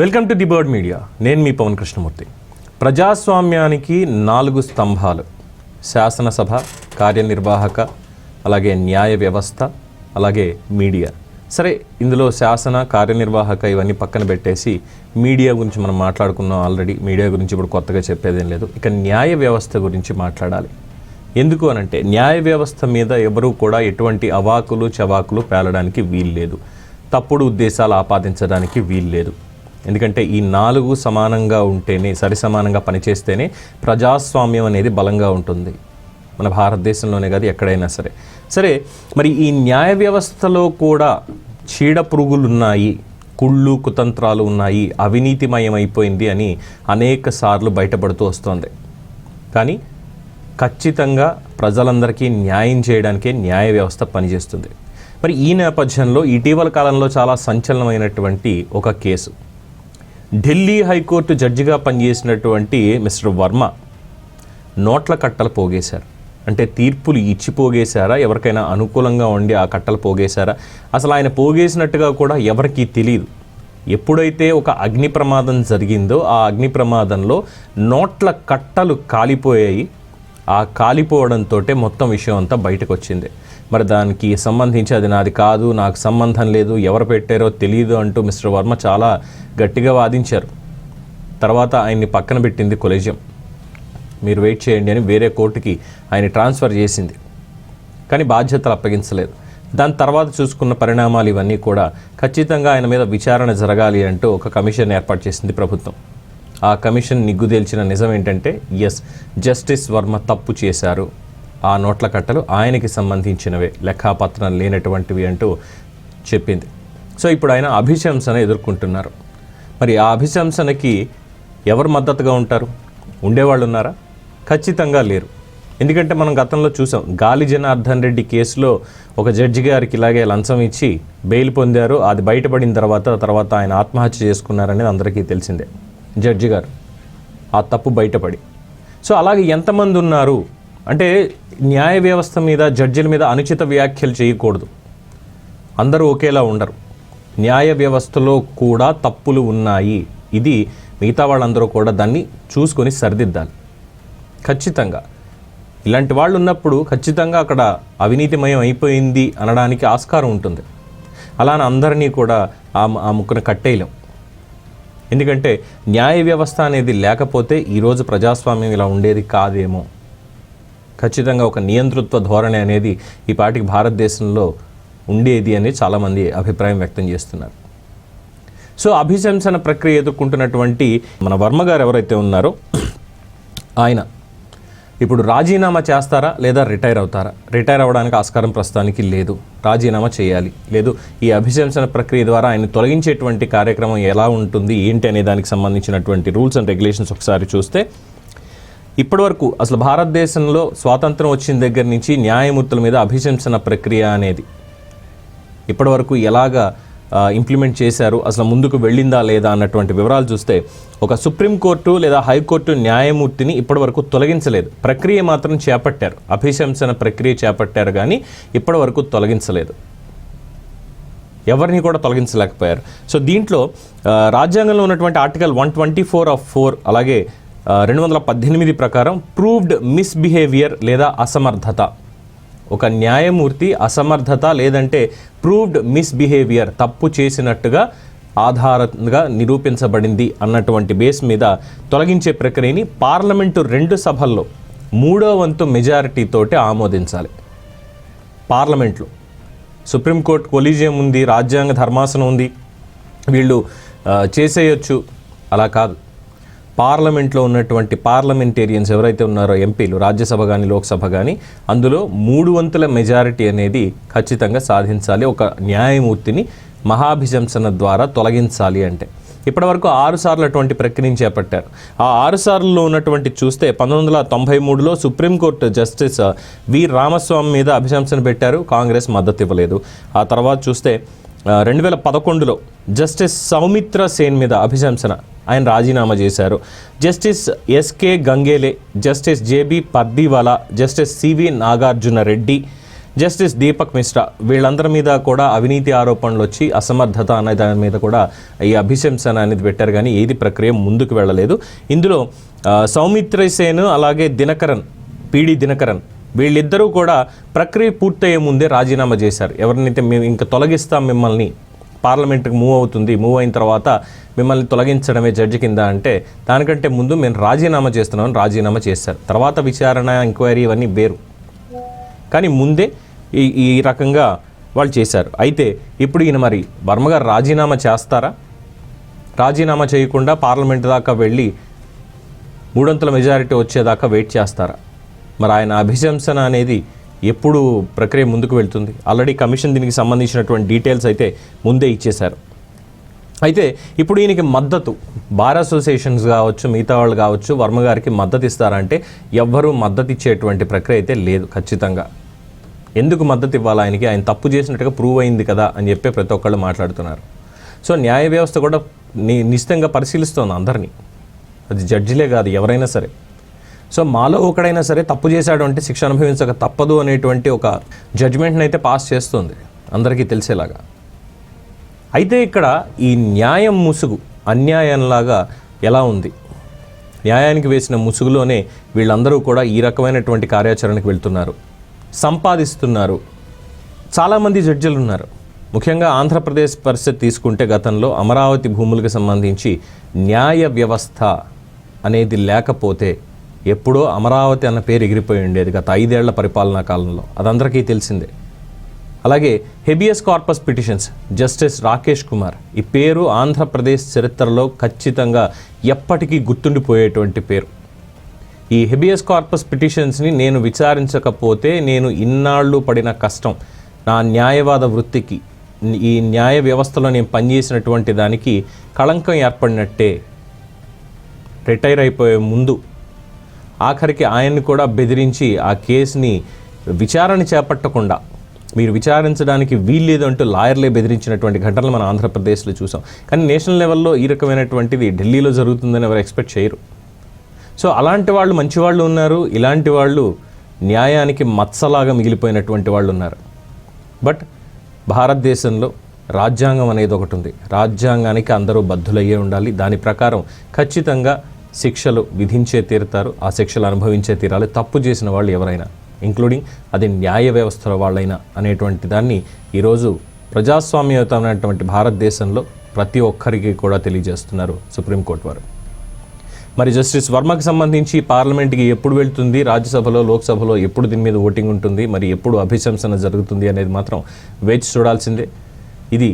Welcome to the Bird Media. నేను మీ పవన్ కృష్ణమూర్తి. ప్రజాస్వామ్యానికి నాలుగు స్తంభాలు. శాసనసభ కార్యనిర్వాహక అలాగే న్యాయ వ్యవస్థ అలాగే మీడియా. సరే ఇందులో శాసన కార్యనిర్వాహక ఇవన్నీ పక్కన పెట్టేసి మీడియా గురించి మనం మాట్లాడుకున్నాం ఆల్రెడీ. మీడియా గురించి ఇప్పుడు కొత్తగా చెప్పేదేం లేదు. ఇక న్యాయ వ్యవస్థ గురించి మాట్లాడాలి. ఎందుకు అనంటే న్యాయ వ్యవస్థ మీద ఎవరూ కూడా ఎటువంటి అవాకులు చవాకులు పేలడానికి వీల్లేదు. తప్పుడు ఉద్దేశాలు ఆపాదించడానికి వీల్లేదు. ఎందుకంటే ఈ నాలుగు సమానంగా ఉంటేనే సరి సమానంగా పనిచేస్తేనే ప్రజాస్వామ్యం అనేది బలంగా ఉంటుంది. మన భారతదేశంలోనే కాదు ఎక్కడైనా సరే. సరే మరి ఈ న్యాయ వ్యవస్థలో కూడా చీడ పురుగులు ఉన్నాయి కుళ్ళు కుతంత్రాలు ఉన్నాయి అవినీతిమయం అయిపోయింది అని అనేక సార్లు బయటపడుతూ వస్తోంది. కానీ ఖచ్చితంగా ప్రజలందరికీ న్యాయం చేయడానికే న్యాయ వ్యవస్థ పనిచేస్తుంది. మరి ఈ నేపథ్యంలో ఇటీవల కాలంలో చాలా సంచలనమైనటువంటి ఒక కేసు. ఢిల్లీ హైకోర్టు జడ్జిగా పనిచేసినటువంటి మిస్టర్ వర్మ నోట్ల కట్టలు పోగేశారు. అంటే తీర్పులు ఇచ్చి పోగేశారా? ఎవరికైనా అనుకూలంగా ఉండి ఆ కట్టలు పోగేశారా? అసలు ఆయన పోగేసినట్టుగా కూడా ఎవరికీ తెలియదు ఎప్పుడైతే ఒక అగ్ని ప్రమాదం జరిగిందో ఆ అగ్ని ప్రమాదంలో నోట్ల కట్టలు కాలిపోయాయి. ఆ కాలిపోవడంతో మొత్తం విషయం అంతా బయటకు వచ్చింది మరి దానికి సంబంధించి అది నాది కాదు నాకు సంబంధం లేదు ఎవరు పెట్టారో తెలియదు అంటూ మిస్టర్ వర్మ చాలా గట్టిగా వాదించారు. తర్వాత ఆయన్ని పక్కన పెట్టింది కొలేజియం. మీరు వెయిట్ చేయండి అని వేరే కోర్టుకి ఆయన ట్రాన్స్ఫర్ చేసింది. కానీ బాధ్యతలు అప్పగించలేదు. దాని తర్వాత చూసుకున్న పరిణామాలు ఇవన్నీ కూడా ఖచ్చితంగా ఆయన మీద విచారణ జరగాలి అంటూ ఒక కమిషన్ ఏర్పాటు చేసింది ప్రభుత్వం. ఆ కమిషన్ నిగ్గుదేల్చిన నిజం ఏంటంటే ఎస్ జస్టిస్ వర్మ తప్పు చేశారు. ఆ నోట్ల కట్టలు ఆయనకి సంబంధించినవే. లెక్కాపత్రం లేనటువంటివి అంటూ చెప్పింది. సో ఇప్పుడు ఆయన అభిశంసన ఎదుర్కొంటున్నారు. మరి ఆ అభిశంసనకి ఎవరు మద్దతుగా ఉంటారు? ఉండేవాళ్ళు ఉన్నారా ఖచ్చితంగా లేరు. ఎందుకంటే మనం గతంలో చూసాం గాలి జనార్దన్ రెడ్డి కేసులో ఒక జడ్జి గారికి ఇలాగే లంచం ఇచ్చి బెయిల్ పొందారు. అది బయటపడిన తర్వాత తర్వాత ఆయన ఆత్మహత్య చేసుకున్నారనేది అందరికీ తెలిసిందే జడ్జి గారు. ఆ తప్పు బయటపడి. సో అలాగే ఎంతమంది ఉన్నారు? అంటే న్యాయ వ్యవస్థ మీద జడ్జిల మీద అనుచిత వ్యాఖ్యలు చేయకూడదు. అందరూ ఒకేలా ఉండరు. న్యాయ వ్యవస్థలో కూడా తప్పులు ఉన్నాయి. ఇది మిగతా వాళ్ళందరూ కూడా దాన్ని చూసుకొని సరిదిద్దాలి. ఖచ్చితంగా. ఇలాంటి వాళ్ళు ఉన్నప్పుడు ఖచ్చితంగా అక్కడ అవినీతిమయం అయిపోయింది అనడానికి ఆస్కారం ఉంటుంది. అలానే అందరినీ కూడా ఆ ఆ ముక్కును కట్టేయలేం. ఎందుకంటే న్యాయ వ్యవస్థ అనేది లేకపోతే ఈరోజు ప్రజాస్వామ్యం ఇలా ఉండేది కాదేమో. ఖచ్చితంగా ఒక నియంతృత్వ ధోరణి అనేది ఈ పాటికి భారతదేశంలో ఉండేది అని చాలామంది అభిప్రాయం వ్యక్తం చేస్తున్నారు. సో అభిశంసన ప్రక్రియ ఎదుర్కొంటున్నటువంటి మన వర్మ గారు ఎవరైతే ఉన్నారో ఆయన ఇప్పుడు రాజీనామా చేస్తారా లేదా రిటైర్ అవుతారా? రిటైర్ అవ్వడానికి ఆస్కారం ప్రస్తుతానికి లేదు. రాజీనామా చేయాలి. లేదు ఈ అభిశంసన ప్రక్రియ ద్వారా ఆయన తొలగించేటువంటి కార్యక్రమం ఎలా ఉంటుంది? ఏంటి అనే దానికి సంబంధించినటువంటి రూల్స్ అండ్ రెగ్యులేషన్స్ ఒకసారి చూస్తే ఇప్పటివరకు అసలు భారతదేశంలో స్వాతంత్రం వచ్చిన దగ్గర నుంచి న్యాయమూర్తుల మీద అభిశంసన ప్రక్రియ అనేది ఇప్పటివరకు ఎలాగా ఇంప్లిమెంట్ చేశారు అసలు ముందుకు వెళ్ళిందా లేదా అన్నటువంటి వివరాలు చూస్తే ఒక సుప్రీంకోర్టు లేదా హైకోర్టు న్యాయమూర్తిని ఇప్పటివరకు తొలగించలేదు. ప్రక్రియ మాత్రం చేపట్టారు. అభిశంసన ప్రక్రియ చేపట్టారు కానీ ఇప్పటివరకు తొలగించలేదు. ఎవరిని కూడా తొలగించలేకపోయారు. సో దీంట్లో రాజ్యాంగంలో ఉన్నటువంటి article one twenty four of four అలాగే రెండు వందల పద్దెనిమిది ప్రకారం ప్రూవ్డ్ మిస్బిహేవియర్ లేదా అసమర్థత. ఒక న్యాయమూర్తి అసమర్థత లేదంటే ప్రూవ్డ్ మిస్బిహేవియర్ తప్పు చేసినట్టుగా ఆధారంగా నిరూపించబడింది అన్నటువంటి బేస్ మీద తొలగించే ప్రక్రియని పార్లమెంటు రెండు సభల్లో మూడో వంతు మెజారిటీతోటి ఆమోదించాలి. పార్లమెంట్లో సుప్రీంకోర్టు కొలీజియం ఉంది రాజ్యాంగ ధర్మాసనం ఉంది వీళ్ళు చేసేయచ్చు చేసేయొచ్చు. అలా కాదు. పార్లమెంట్లో ఉన్నటువంటి పార్లమెంటేరియన్స్ ఎవరైతే ఉన్నారో ఎంపీలు రాజ్యసభ కానీ లోక్సభ కానీ అందులో మూడు వంతుల మెజారిటీ అనేది ఖచ్చితంగా సాధించాలి. ఒక న్యాయమూర్తిని మహాభిశంసన ద్వారా తొలగించాలి అంటే. ఇప్పటివరకు ఆరుసార్లు అటువంటి ప్రక్రియను చేపట్టారు. ఆ ఆరుసార్లు ఉన్నటువంటి చూస్తే పంతొమ్మిది వందల తొంభై మూడులో సుప్రీంకోర్టు జస్టిస్ వి రామస్వామి మీద అభిశంసన పెట్టారు. కాంగ్రెస్ మద్దతు ఇవ్వలేదు. ఆ తర్వాత చూస్తే రెండు వేల పదకొండులో జస్టిస్ సౌమిత్ర సేన్ మీద అభిశంసన ఆయన రాజీనామా చేశారు. Justice S K Gangele justice J B Pardiwala justice C V Nagarjuna Reddy justice Deepak Mishra వీళ్ళందరి మీద కూడా అవినీతి ఆరోపణలు వచ్చి అసమర్థత అనే దాని మీద కూడా ఈ అభిశంసన అనేది పెట్టారు. కానీ ఏది ప్రక్రియ ముందుకు వెళ్ళలేదు. ఇందులో సౌమిత్ర సేన్ అలాగే దినకరన్ పీడి దినకరన్ వీళ్ళిద్దరూ కూడా ప్రక్రియ పూర్తయ్యే ముందే రాజీనామా చేశారు. ఎవరినైతే మేము ఇంకా తొలగిస్తాం మిమ్మల్ని పార్లమెంట్కి మూవ్ అవుతుంది మూవ్ అయిన తర్వాత మిమ్మల్ని తొలగించడమే జడ్జి కింద అంటే దానికంటే ముందు మేము రాజీనామా చేస్తున్నామని రాజీనామా చేశారు. తర్వాత విచారణ ఎంక్వైరీ ఇవన్నీ వేరు. కానీ ముందే ఈ ఈ రకంగా వాళ్ళు చేశారు. అయితే ఇప్పుడు ఈయన మరి వర్మ గారు రాజీనామా చేస్తారా? రాజీనామా చేయకుండా పార్లమెంట్ దాకా వెళ్ళి మూడొంతుల మెజారిటీ వచ్చేదాకా వెయిట్ చేస్తారా? మరి ఆయన అభిశంసన అనేది ఎప్పుడు ప్రక్రియ ముందుకు వెళ్తుంది. ఆల్రెడీ కమిషన్ దీనికి సంబంధించినటువంటి డీటెయిల్స్ అయితే ముందే ఇచ్చేశారు. అయితే ఇప్పుడు ఈయనకి మద్దతు బార్ అసోసియేషన్స్ కావచ్చు మిగతా వాళ్ళు కావచ్చు వర్మ గారికి మద్దతు ఇస్తారంటే ఎవ్వరూ మద్దతు ఇచ్చేటువంటి ప్రక్రియ అయితే లేదు ఖచ్చితంగా. ఎందుకు మద్దతు ఇవ్వాలి ఆయనకి? ఆయన తప్పు చేసినట్టుగా ప్రూవ్ అయింది కదా అని చెప్పి ప్రతి ఒక్కళ్ళు మాట్లాడుతున్నారు. సో న్యాయ వ్యవస్థ కూడా ని నిశ్చితంగా పరిశీలిస్తోంది అందరినీ. అది జడ్జిలే కాదు ఎవరైనా సరే. సో మాలో ఒకడైనా సరే తప్పు చేశాడు అంటే శిక్ష అనుభవించక తప్పదు అనేటువంటి ఒక జడ్జిమెంట్ని అయితే పాస్ చేస్తుంది. అందరికీ తెలిసేలాగా. అయితే ఇక్కడ ఈ న్యాయం ముసుగు అన్యాయంలాగా ఎలా ఉంది? న్యాయానికి వేసిన ముసుగులోనే వీళ్ళందరూ కూడా ఈ రకమైనటువంటి కార్యాచరణకు వెళ్తున్నారు. సంపాదిస్తున్నారు. చాలామంది జడ్జిలు ఉన్నారు ముఖ్యంగా ఆంధ్రప్రదేశ్ పరిస్థితి తీసుకుంటే గతంలో అమరావతి భూములకు సంబంధించి న్యాయ వ్యవస్థ అనేది లేకపోతే ఎప్పుడో అమరావతి అన్న పేరు ఎగిరిపోయి ఉండేది గత ఐదేళ్ళ పరిపాలనా కాలంలో. అదందరికీ తెలిసిందే. అలాగే habeas corpus petitions justice Rakesh Kumar ఈ పేరు ఆంధ్రప్రదేశ్ చరిత్రలో ఖచ్చితంగా ఎప్పటికీ గుర్తుండిపోయేటువంటి పేరు. ఈ హెబియస్ కార్పస్ పిటిషన్స్ని నేను విచారించకపోతే నేను ఇన్నాళ్ళు పడిన కష్టం. నా న్యాయవాద వృత్తికి ఈ న్యాయ వ్యవస్థలో నేను పనిచేసినటువంటి దానికి కళంకం ఏర్పడినట్టే. రిటైర్ అయిపోయే ముందు ఆఖరికి ఆయన్ని కూడా బెదిరించి ఆ కేసుని విచారణ చేపట్టకుండా మీరు విచారించడానికి వీల్లేదు అంటూ లాయర్లే బెదిరించినటువంటి ఘటనలు మన ఆంధ్రప్రదేశ్లో చూసాం. కానీ నేషనల్ లెవెల్లో ఈ రకమైనటువంటిది ఢిల్లీలో జరుగుతుందని ఎవరు ఎక్స్పెక్ట్ చేయరు. సో అలాంటి వాళ్ళు మంచి వాళ్ళు ఉన్నారు ఇలాంటి వాళ్ళు న్యాయానికి మత్సలాగా మిగిలిపోయినటువంటి వాళ్ళు ఉన్నారు. బట్ భారతదేశంలో రాజ్యాంగం అనేది ఒకటి ఉంది. రాజ్యాంగానికి అందరూ బద్ధులయ్యే ఉండాలి. దాని ప్రకారం ఖచ్చితంగా శిక్షలు విధించే తీరుతారు ఆ శిక్షలు అనుభవించే తీరాలి. తప్పు చేసిన వాళ్ళు ఎవరైనా ఇంక్లూడింగ్ అది న్యాయ వ్యవస్థల వాళ్ళైనా అనేటువంటి దాన్ని ఈరోజు ప్రజాస్వామ్యయుతమైనటువంటి భారతదేశంలో ప్రతి ఒక్కరికి కూడా తెలియజేస్తున్నారు సుప్రీంకోర్టు వారు. మరి జస్టిస్ వర్మకు సంబంధించి పార్లమెంట్కి ఎప్పుడు వెళ్తుంది రాజ్యసభలో లోక్సభలో ఎప్పుడు దీని మీద ఓటింగ్ ఉంటుంది మరి ఎప్పుడు అభిశంసన జరుగుతుంది అనేది మాత్రం వేచి చూడాల్సిందే. ఇది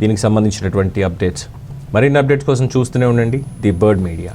దీనికి సంబంధించినటువంటి అప్డేట్స్. మరిన్ని అప్డేట్స్ కోసం చూస్తూనే ఉండండి. The Bird Media.